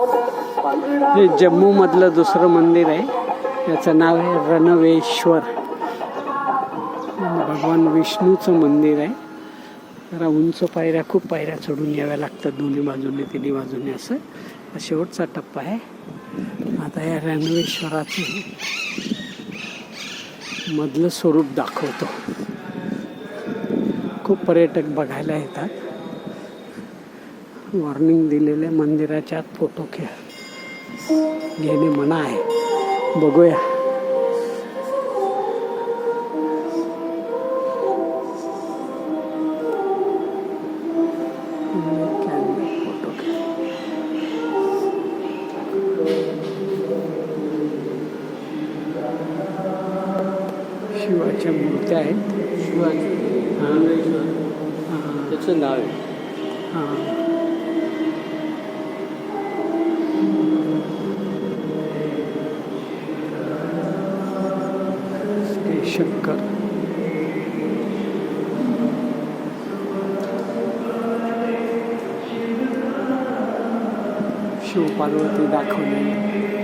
हे जम्मूमधलं दुसरं मंदिर आहे. याचं नाव आहे रणवेश्वर. भगवान विष्णूचं मंदिर आहे. जरा उंच पायऱ्या खूप पायऱ्या चढून याव्या लागतात दोन्ही बाजूने तिन्ही बाजूने असं. शेवटचा टप्पा आहे. आता या रणवेश्वराचं मधलं स्वरूप दाखवतो. खूप पर्यटक बघायला येतात. वॉर्निंग दिलेले मंदिराच्या आत फोटो घे घेणे मना आहे. बघूया. शिवाच्या मूर्त्या आहेत. त्याचं नाव आहे. हां. शंकर शिवपार्वती दाखवली.